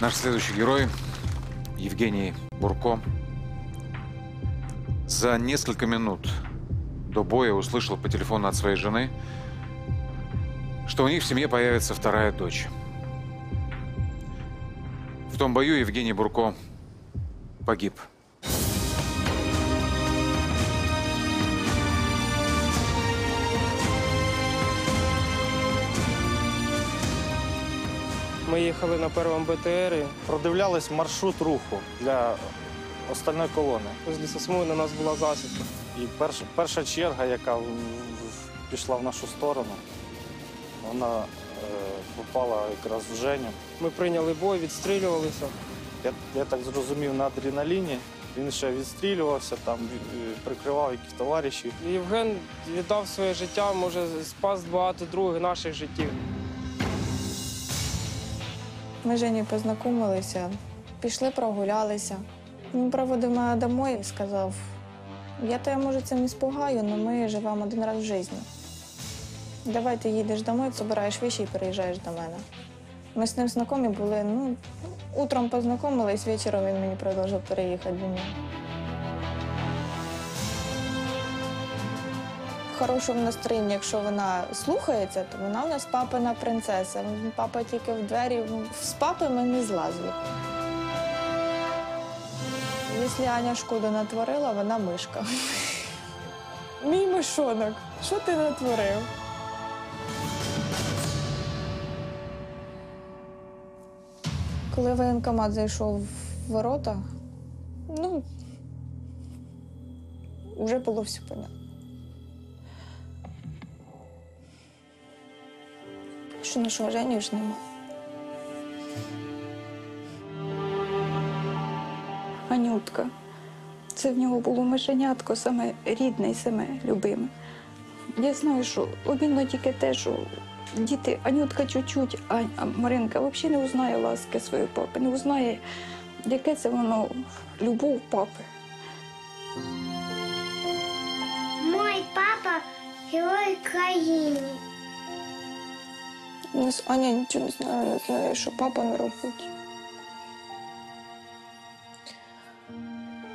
Наш следующий герой Евгений Бурко за несколько минут до боя услышал по телефону от своей жены, что у них в семье появится вторая дочь. В том бою Евгений Бурко погиб. Ми їхали на першому БТРі. Продивлялись маршрут руху для остальної колони. З лісосмуги на нас була засідка. І перша, перша черга, яка пішла в нашу сторону, вона е, попала якраз в Женю. Ми прийняли бой, відстрілювалися. Я, я так зрозумів, на адреналіні. Він ще відстрілювався, там е, прикривав якихось товаришів. Євген віддав своє життя, може, спас багато других наших життів. Ми з Женєю познайомилися, пішли, прогулялися. Він проводив мене домой і сказав: я тебе, може, цим не спугаю, але ми живемо один раз в житті. Давай ти їдеш домой, збираєш віші і переїжджаєш до мене. Ми з ним знайомі були, ну, утром познайомились, вечором він мені продовжив переїхати до нього. Хорошому настроєнні, якщо вона слухається, то вона у нас папина принцеса. Папа тільки в двері. З папи ми не злазили. Якщо Аня шкоду натворила, вона мишка. Мій мишонок, що ти натворив? Коли воєнкомат зайшов в ворота, ну, вже було все понятно. Що нашого Жені ж нема. Анютка. Це в нього було мишенятко, саме рідне і саме любиме. Я знаю, що обідно тільки те, що діти, Анютка чуть-чуть, а Маринка взагалі не узнає ласки своєї папи, не узнає, яке це воно любов папи. Мой папа герой країни. У нас Аня нічого не знає, не знає, що папа на роботі.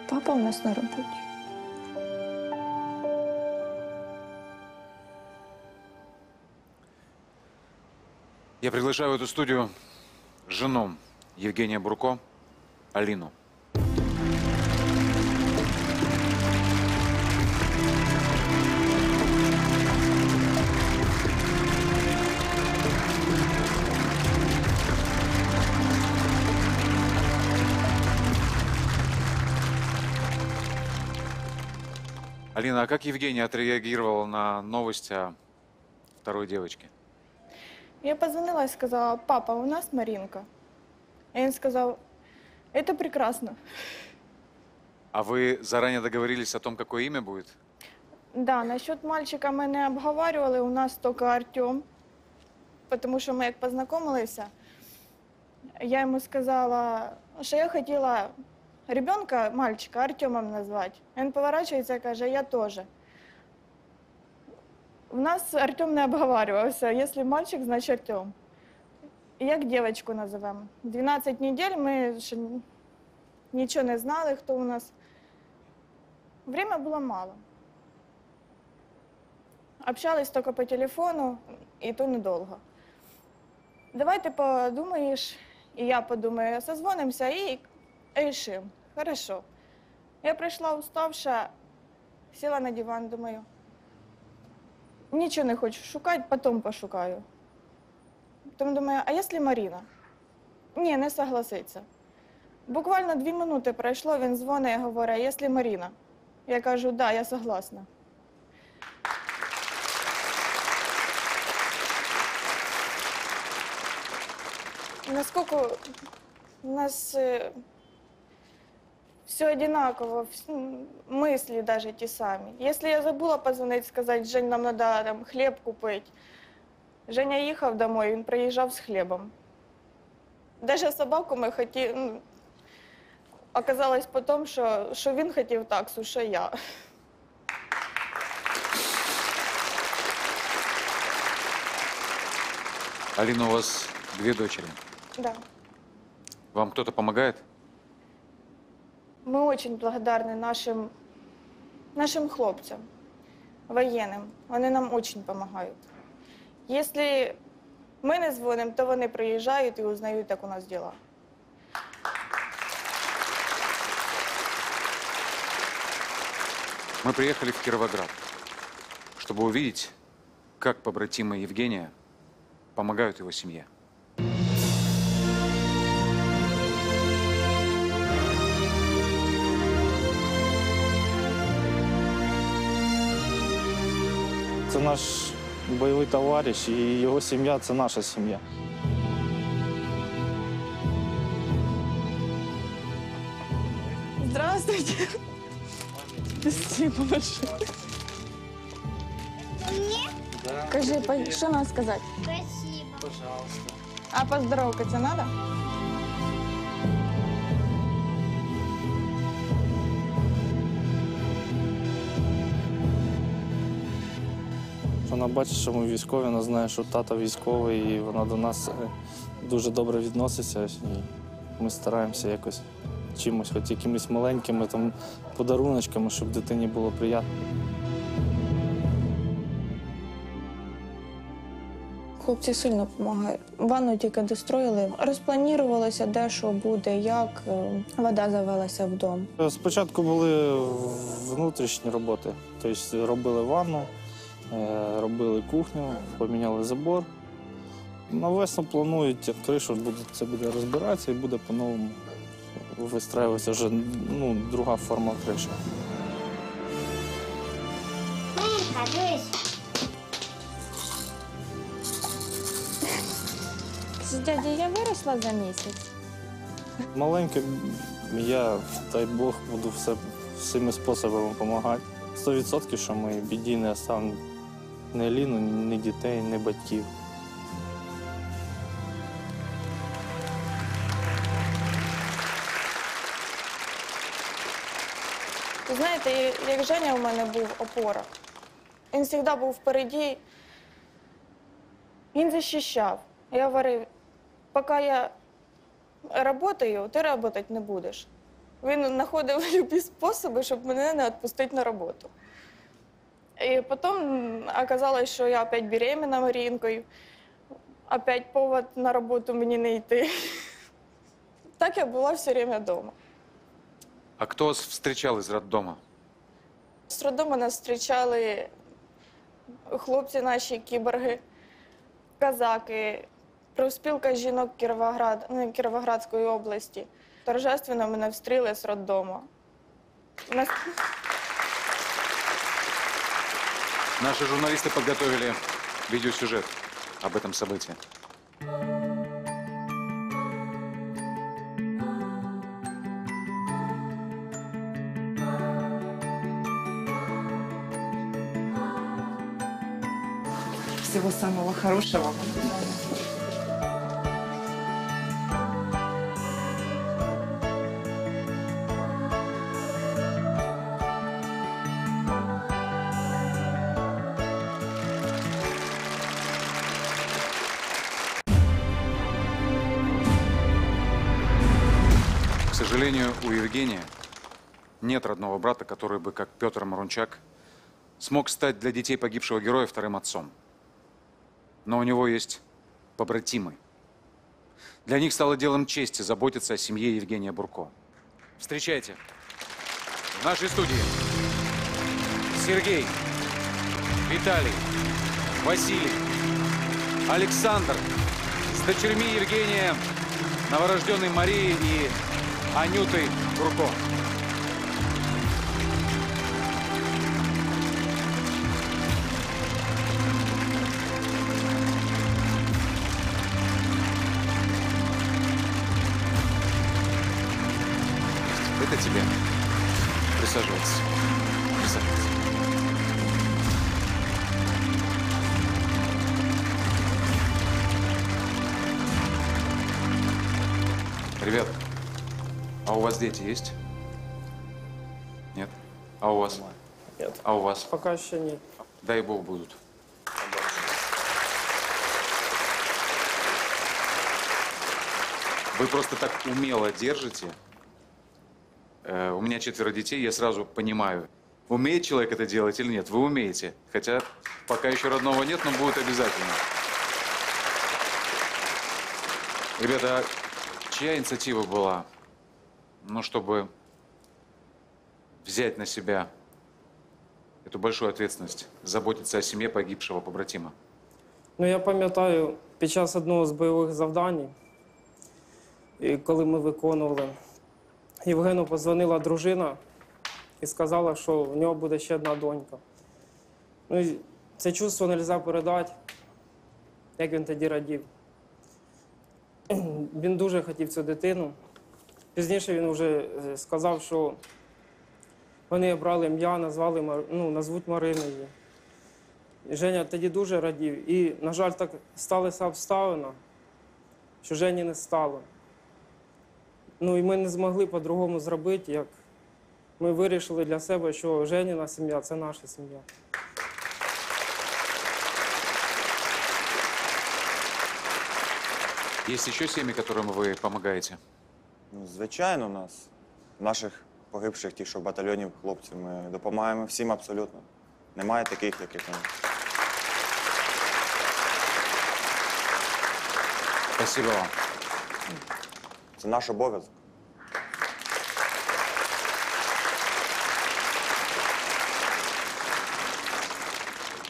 Папа у нас на роботі. Я приглашаю в эту студию жену Евгения Бурко, Алину. Алина, а как Евгений отреагировал на новость о второй девочке? Я позвонила і сказала, папа, у нас Марінка. І він сказав, це прекрасно. А вы заранее договорились о том, какое имя будет? Да, насчет мальчика ми не обговорювали, у нас тільки Артем. Тому що ми як познайомилися, я йому сказала, що я хотіла ребенка, мальчика, Артемом назвати. Він поворачується і каже, я теж. У нас Артем не обговорювався. Якщо мальчик, значить Артем. І як дівчинку називемо? 12 неділь ми ще нічого не знали, хто у нас. Время було мало. Общались только по телефону, и то недолго. Давай ты подумаешь, и я подумаю, созвонимся и решим. Хорошо. Я прийшла уставша, сіла на диван, думаю, нічого не хочу шукати, потім пошукаю. Потім думаю, а якщо Маріна? Ні, не согласиться. Буквально дві минути пройшло, він дзвонить і говорить, а якщо Маріна? Я кажу, да, я согласна. Насколько у нас все одинаково, вс- м, мысли даже те сами. Если я забыла позвонить, сказать, Жень, нам надо там, хлеб купить. Женя їхав домой, він приїжджав з хлібом. Даже собаку ми хотіли. Ну, оказалось потім, що, що він хотів таксу, що я. Алина, у вас Две дочери. Да. Вам кто-то помогает? Ми дуже благодарні нашим, нашим хлопцям, воєнним. Вони нам дуже допомагають. Якщо ми не дзвонимо, то вони приїжджають і узнають, як у нас діла. Мы приехали в Кировоград, чтобы увидеть, как побратимы Евгения помогают его семье. наш бойовий товариш, і його сім'я це наша сім'я. Здравствуйте. Спасибо большое. Кажи, по- що нам сказати? Спасибо. А поздоровкаться надо? Вона бачить, що ми військові, вона знає, що тато військовий, і вона до нас е, дуже добре відноситься. І ми стараємося якось чимось, хоч якимись маленькими там подаруночками, щоб дитині було приємно. Хлопці сильно допомагають. Ванну тільки достроїли, розпланувалося, де що буде, як е, вода завелася в дом. Спочатку були внутрішні роботи, тобто робили ванну, робили кухню, поміняли забор. На весну планують кришу, буде, це буде розбиратися і буде по-новому вистраюватися вже ну, друга форма криші. Дивись. Дядя, я виросла за місяць. Маленьке я, дай Бог, буду все, всіми способами допомагати. Сто відсотків, що ми біді не оставимо ні Аліну, ні дітей, ні батьків. Знаєте, як Женя у мене був опора. Він завжди був впереді. Він захищав. Я говорив, поки я працюю, ти працювати не будеш. Він знаходив любі способи, щоб мене не відпустити на роботу. І потім оказалось, що я опять беременна Марінкою, опять повод на роботу мені не йти. Так я була все время вдома. А кто вас встречал из роддома? З роддому нас зустрічали хлопці наші кіборги, казаки, профспілка жінок Кіровоград, ну, Кіровоградської області. Торжественно мене встріли з роддому. Нас... Наши журналисты подготовили видеосюжет об этом событии. Всего самого хорошего. У Евгения нет родного брата, который бы, как Петр Марунчак, смог стать для детей погибшего героя вторым отцом. Но у него есть побратимы. Для них стало делом чести заботиться о семье Евгения Бурко. Встречайте. В нашей студии Сергей, Виталий, Василий, Александр с дочерьми Евгения, новорожденной Марией и Анютой Бурко. Это тебе. Присаживайтесь. Присаживайтесь. Ребят, у вас дети есть? Нет? А у вас? Нет. А у вас? Поки що ні. Дай бог будут. Вы просто так умело держите. Э, у меня четверо детей, я сразу понимаю, умеет человек это делать или нет. Вы умеете. Хотя пока еще родного нет, но будет обязательно. Ребята, а чья инициатива была, ну, чтобы взять на себя эту большую ответственность, заботиться о семье погибшего побратима? Ну, я пам'ятаю, під час одного з бойових завдань, і коли ми виконували, Євгену позвонила дружина і сказала, що в нього буде ще одна донька. Ну, це чувство не можна передати, як він тоді радів. Він дуже хотів цю дитину. Пізніше він вже е, сказав, що вони обрали ім'я, назвали, ну, назвуть Мариною. І Женя тоді дуже радів. І, на жаль, так сталася обставина, що Жені не стало. Ну і ми не змогли по-другому зробити, як ми вирішили для себе, що Женіна сім'я це наша сім'я. Есть еще семьи, которым вы помогаете? Ну, звичайно, у нас, наших погибших, ті, що в батальйонів хлопців, ми допомагаємо всім абсолютно. Немає таких, яких ми. Спасибо вам. Це наш обов'язок.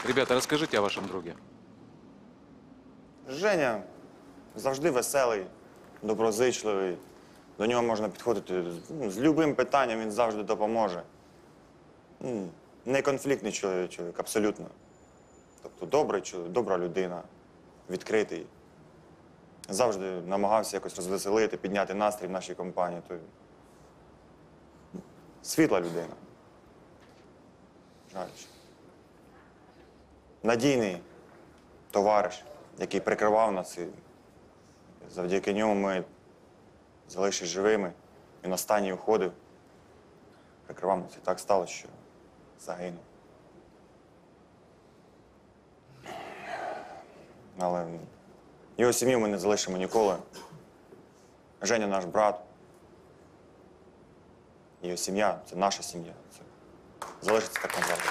Ребята, расскажите о вашем друге. Женя завжди веселий, доброзичливий. До нього можна підходити ну, з любим питанням, він завжди допоможе. Ну, Неконфліктний чоловік, чоловік, абсолютно. Тобто добрий добра людина, відкритий. Завжди намагався якось розвеселити, підняти настрій в нашій компанії. То... Світла людина. Жаль. Надійний товариш, який прикривав нас. І завдяки ньому ми залишились живими. Він останній уходив, прикривав. І так сталося, що загинув. Але його сім'ю ми не залишимо ніколи. Женя наш брат. Його сім'я це наша сім'я. Це залишиться так назавжди.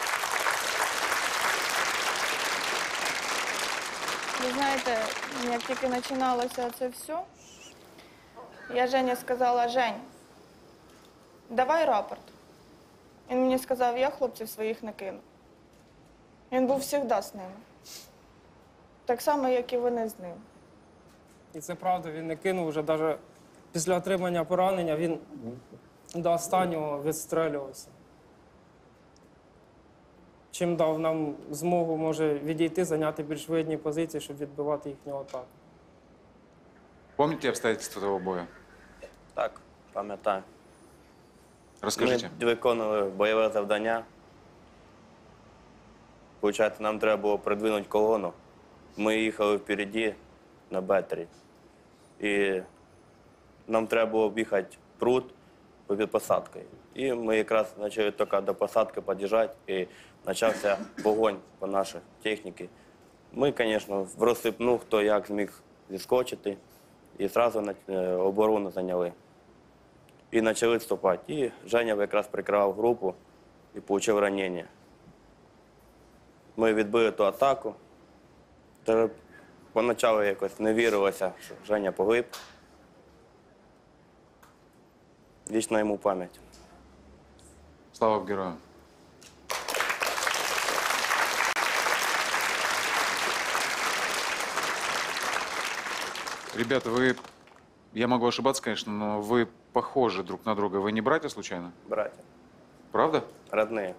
Ви знаєте, як тільки починалося це все, я Жені сказала, Жень, давай рапорт. Він мені сказав, я хлопців своїх не кину. Він був завжди з ними. Так само, як і вони з ним. І це правда, він не кинув вже навіть після отримання поранення, він до останнього відстрелювався. Чим дав нам змогу, може, відійти, зайняти більш видні позиції, щоб відбивати їхню атаку. Помните обстоятельства того боя? Так, пам'ятаю. Расскажите. Ми виконували бойове завдання. Получається, нам треба було придвинути колону. Ми їхали впереді на бетері. І нам треба було об'їхати пруд під посадкою. І ми якраз почали тільки до посадки під'їжджати, і почався вогонь по нашій техніці. Ми, звісно, в розсипну, хто як зміг зіскочити, і одразу оборону зайняли. І почали відступати. І Женя якраз прикривав групу і отримав ранення. Ми відбили ту атаку. Та Поначалу якось не вірилося, що Женя погиб. Вічна йому пам'ять. Слава герою. Ребята, вы, я могу ошибаться, конечно, но вы похожи друг на друга. Вы не братья случайно? Браття, Правда? родні.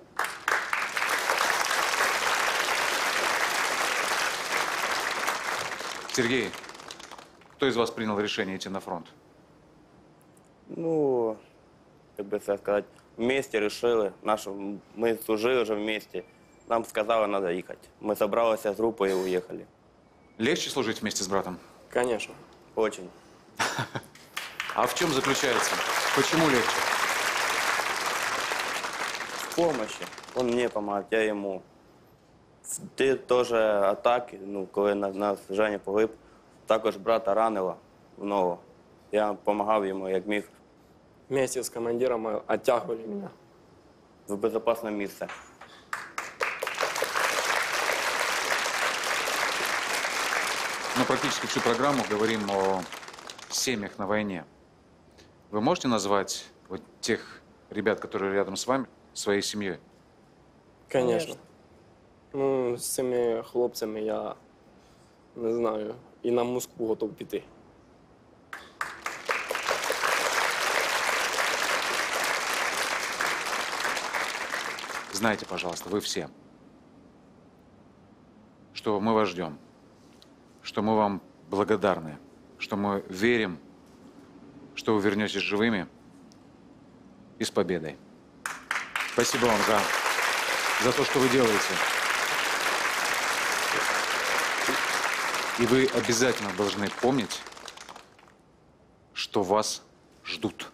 Сергей, кто из вас принял решение идти на фронт? Ну, як би це сказати, вместе вирішили. Нашу, ми служили вже вместе. Нам сказали, що треба їхати. Ми зібралися з групою і уїхали. Легче служить вместе с братом? Звісно. Очень. А в чем заключается? Почему легче? в помощи. Он мне допомагає, я йому. Ти теж атаки, ну, коли на- нас Женя погиб, також брата ранило в ногу. Я допомагав йому як міг Вместе с командиром оттягивали меня. в безпечне місце. Мы практически всю программу говорим о семьях на войне. Вы можете назвать вот тех ребят, которые рядом с вами, своей семьей? Конечно. Ну, з цими хлопцями я не знаю. І на Москву готов піти. Знайте, пожалуйста, вы все, что мы вас ждем, что мы вам благодарны, что мы верим, что вы вернетесь живыми и с победой. Спасибо вам за, за то, что вы делаете. И вы обязательно должны помнить, что вас ждут.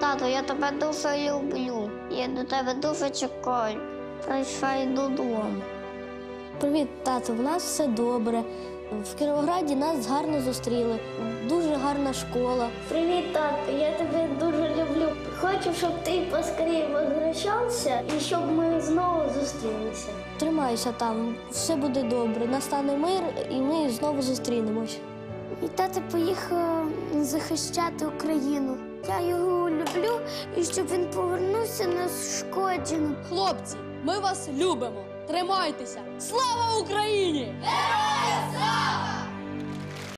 Тато, я тебе дуже люблю. Я до тебе дуже чекаю. Прощай додому. Привіт, тато. В нас все добре. В Кіровограді нас гарно зустріли. Дуже гарна школа. Привіт, тато, я тебе дуже люблю. Хочу, щоб ти поскоріше возвращався і щоб ми знову зустрілися. Тримайся там, все буде добре. Настане мир, і ми знову зустрінемось. Мій тато поїхав захищати Україну. Я його люблю і щоб він повернувся нешкодженим. Хлопці, ми вас любимо. Тримайтеся! Слава Україні! Героям слава!